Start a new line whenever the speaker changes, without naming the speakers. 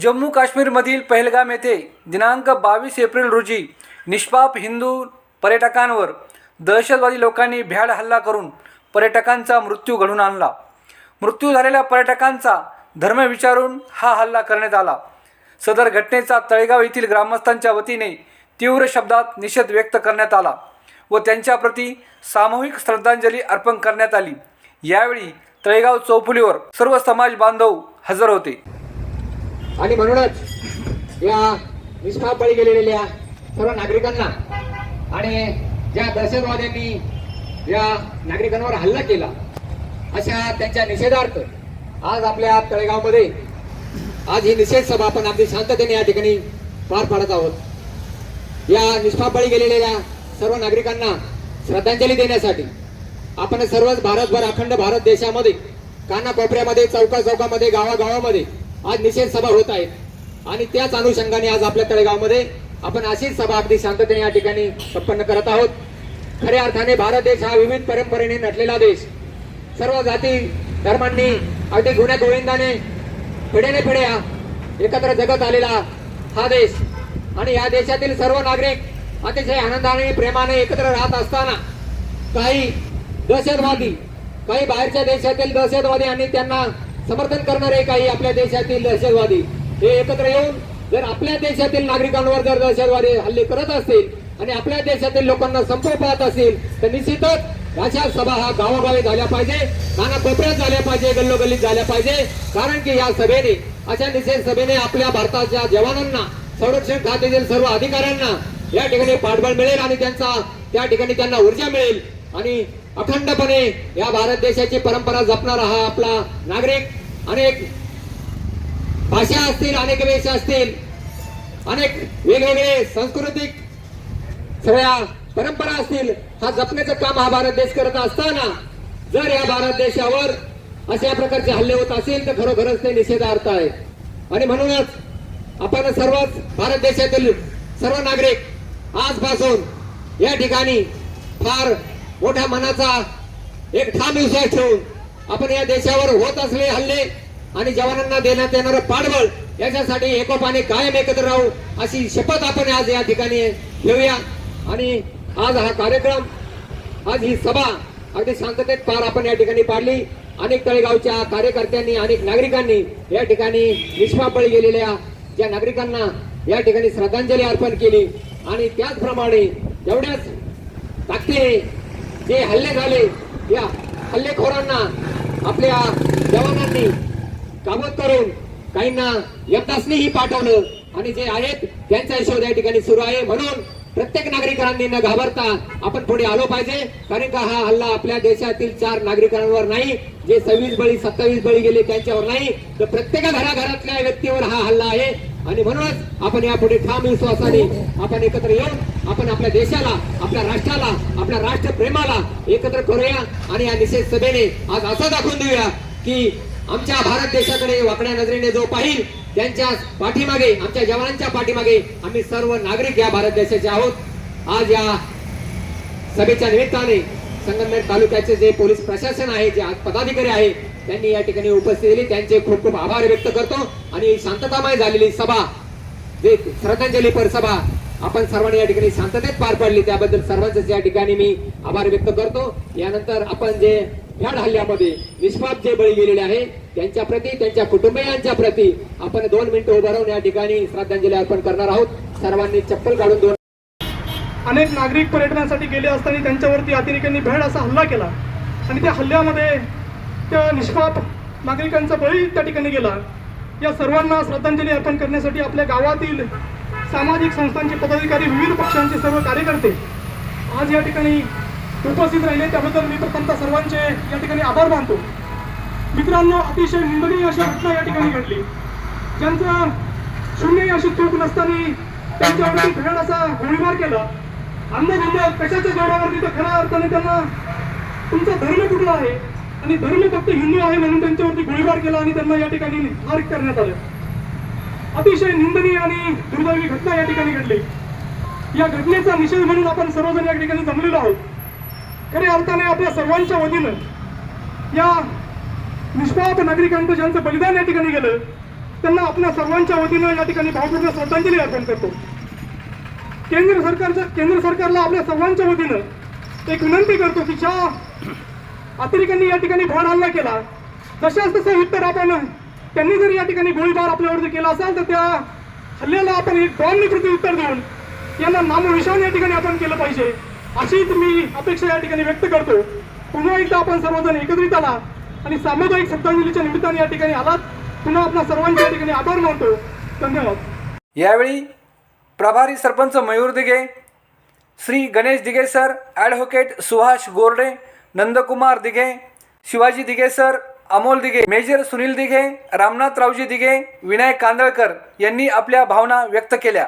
जम्मू काश्मीरमधील पहलगाम येथे दिनांक बावीस एप्रिल रोजी निष्पाप हिंदू पर्यटकांवर दहशतवादी लोकांनी भ्याड हल्ला करून पर्यटकांचा मृत्यू घडून आणला. मृत्यू झालेल्या पर्यटकांचा धर्म विचारून हा हल्ला करण्यात आला. सदर घटनेचा तळेगाव येथील ग्रामस्थांच्या वतीने तीव्र शब्दात निषेध व्यक्त करण्यात आला व त्यांच्याप्रती सामूहिक श्रद्धांजली अर्पण करण्यात आली. यावेळी तळेगाव चौफुलीवर सर्व समाज बांधव हजर होते.
आणि म्हणूनच या निष्पाप बळी गेलेल्या सर्व नागरिकांना आणि ज्या दहशतवाद्यांनी या नागरिकांवर हल्ला केला अशा त्यांच्या निषेधार्थ आज आपल्या तळेगावमध्ये आज ही निषेध सभा आपण अगदी शांततेने या ठिकाणी पार पाडत आहोत. या निष्पाप बळी गेलेल्या सर्व नागरिकांना श्रद्धांजली देण्यासाठी आपण सर्वच भारतभर अखंड भारत देशामध्ये कानाकोपऱ्यामध्ये चौका चौकामध्ये गावागावामध्ये आज निषेध सभा होत आहेत आणि त्याच अनुषंगाने आज आपल्या तळेगावमध्ये आपण अशीच सभा अगदी शांततेने या ठिकाणी संपन्न करत आहोत. खऱ्या अर्थाने भारत देश हा विविध परंपरेने नटलेला देश. सर्व जाती धर्मांनी अगदी गुण्या गोविंदाने पिढ्याने पिढ्या एकत्र जगत आलेला हा देश. आणि या देशातील सर्व नागरिक अतिशय आनंदाने प्रेमाने एकत्र राहत असताना काही दहशतवादी काही बाहेरच्या देशातील दहशतवादी आणि त्यांना समर्थन करणारे काही आपल्या देशातील दहशतवादी हे एकत्र येऊन जर आपल्या देशातील नागरिकांवर जर दहशतवादी हल्ले करत असतील आणि आपल्या देशातील लोकांना संपव पाहत असतील तर निश्चितच अशा सभा हा गावोगावी झाल्या पाहिजे कानाकोपऱ्यात झाल्या पाहिजे गल्लोगल्लीत झाल्या पाहिजे. कारण की या सभेने अशा निषेध सभेने आपल्या भारताच्या जवानांना संरक्षण खात्यातील सर्व अधिकाऱ्यांना या ठिकाणी पाठबळ मिळेल आणि त्यांचा त्या ठिकाणी त्यांना ऊर्जा मिळेल. आणि अखंडपणे या भारत देशाची परंपरा जपणारा हा आपला नागरिक अनेक भाषा असतील अनेक वेश असतील अनेक वेगवेगळे सांस्कृतिक सगळ्या परंपरा असतील हा जपण्याचं काम हा भारत देश करत असताना जर या भारत देशावर अशा प्रकारचे हल्ले होत असेल तर खरोखरच ते निषेधार्थ आहे. आणि म्हणूनच आपण सर्वच भारत देशातील सर्व नागरिक आजपासून या ठिकाणी फार मोठ्या मनाचा एक ठाम विश्वास ठेवून आपण या देशावर होत असले हल्ले आणि जवानांना देण्यात येणारं पाठबळ याच्यासाठी एकोपाने कायम एकत्र राहू अशी शपथ आपण आज या ठिकाणी घेऊया. आणि आज हा कार्यक्रम आज ही सभा अगदी शांततेत पार आपण या ठिकाणी पाडली. अनेक तळेगावच्या कार्यकर्त्यांनी अनेक नागरिकांनी या ठिकाणी निष्पापळी गेलेल्या ज्या नागरिकांना या ठिकाणी श्रद्धांजली अर्पण केली. आणि त्याचप्रमाणे एवढ्याच ताकदीने जे हल्ले झाले. या हल्लेखोरांना आपल्या जवानांनी कामत करून काहींना यमदासनीही पाठवलं. आणि जे आहेत त्यांचा शोध या ठिकाणी सुरू आहे. म्हणून प्रत्येक नागरिकांनी न घाबरता आपण पुढे आलो पाहिजे. कारण का हा हल्ला आपल्या देशातील चार नागरिकांवर नाही जे सव्वीस बळी सत्तावीस बळी गेले त्यांच्यावर नाही. तर प्रत्येक घराघरातल्या व्यक्तीवर हा हल्ला आहे. आणि म्हणूनच आपण यापुढे ठाम विश्वासाने आपण एकत्र येऊन आपण आपल्या देशाला आपल्या राष्ट्राला आपल्या राष्ट्रप्रेमाला एकत्र करूया आणि या निषेध सभेने आज असं दाखवून देऊया की आमच्या भारत देशाकडे वाकड्या नजरेने जो पाहिल त्यांच्या पाठीमागे आमच्या जवानांच्या पाठीमागे आम्ही सर्व नागरिक या भारत देशाचे आहोत. आज या सभेच्या निमित्ताने संगमनेर तालुक्याचे जे पोलीस प्रशासन आहे जे आज पदाधिकारी आहे त्यांनी या ठिकाणी उपस्थित दिली त्यांचे खूप खूप आभार व्यक्त करतो. आणि शांततामय झालेली सभा जे श्रद्धांजलीपर सभा आपण सर्वांनी या ठिकाणी शांततेत पार पडली. त्याबद्दल सर्वांचे या ठिकाणी मी आभार व्यक्त करतो. यानंतर आपण जे भ्याड हल्ल्यामध्ये निष्पाप जे बळी गेलेले आहे त्यांच्या प्रती त्यांच्या कुटुंबियांच्या प्रती आपण दोन मिनिटं उभं राहून या ठिकाणी श्रद्धांजली अर्पण करणार आहोत. सर्वांनी चप्पल काढून दोन
अनेक नागरिक पर्यटनासाठी गेले असताना त्यांच्यावरती अतिरेक्यांनी भेड असा हल्ला केला. आणि त्या हल्ल्यामध्ये त्या निष्पाप नागरिकांचा बळी त्या ठिकाणी गेला. या सर्वांना श्रद्धांजली अर्पण करण्यासाठी आपल्या गावातील सामाजिक संस्थांचे पदाधिकारी विविध पक्षांचे सर्व कार्यकर्ते आज या ठिकाणी उपस्थित राहिले. त्याबद्दल मी प्रथमतः सर्वांचे या ठिकाणी आभार मानतो. मित्रांनो अतिशय निंदनीय अशा घटना या ठिकाणी घडली. ज्यांचं शून्य अशी चूक नसताना त्यांच्यावरती भेड असा गोळीबार केला. अन्नधंद कशाच्या जोरावरती तर खऱ्या अर्थाने त्यांना तुमचा धर्म कुठला आहे? आणि धर्म फक्त हिंदू आहे म्हणून त्यांच्यावरती गोळीबार केला आणि त्यांना या ठिकाणी ठार करण्यात आलं. अतिशय निंदनीय आणि दुर्दैवी घटना या ठिकाणी घडली. या घटनेचा निषेध म्हणून आपण सर्वजण या ठिकाणी जमलेलो आहोत. खऱ्या अर्थाने आपल्या सर्वांच्या वतीनं या निष्पाप नागरिकांचं ज्यांचं बलिदान या ठिकाणी गेलं त्यांना आपल्या सर्वांच्या वतीनं या ठिकाणी भावपूर्ण श्रद्धांजली अर्पण करतो. केंद्र सरकारच्या केंद्र सरकारला आपल्या सर्वांच्या वतीनं एक विनंती करतो की ज्या अतिरेक्यांनी या ठिकाणी भर हल्ला केला जशाच तसं उत्तर आपण त्यांनी जर या ठिकाणी गोळीबार आपल्यावरती केला असेल तर त्या हल्ल्याला आपण एक बॉम्बनी प्रत्युत्तर देऊन यांना नामविषाण या ठिकाणी आपण केलं पाहिजे. अशीच मी अपेक्षा या ठिकाणी व्यक्त करतो. पुन्हा एकदा आपण सर्वजण एकत्रित आला आणि सामुदायिक श्रद्धांजलीच्या निमित्ताने या ठिकाणी आलात. पुन्हा आपल्या सर्वांच्या या ठिकाणी आभार मानतो. धन्यवाद.
यावेळी प्रभारी sarpanch Mayur Dighe Shri Ganesh Dighe sir advocate Suhas Gorde Nandkumar Dighe Shivaji Dighe sir Amol Dighe major Sunil Dighe Ramnath Raoji Dighe Vinayak Kandalkar यांनी आपल्या भावना व्यक्त केल्या.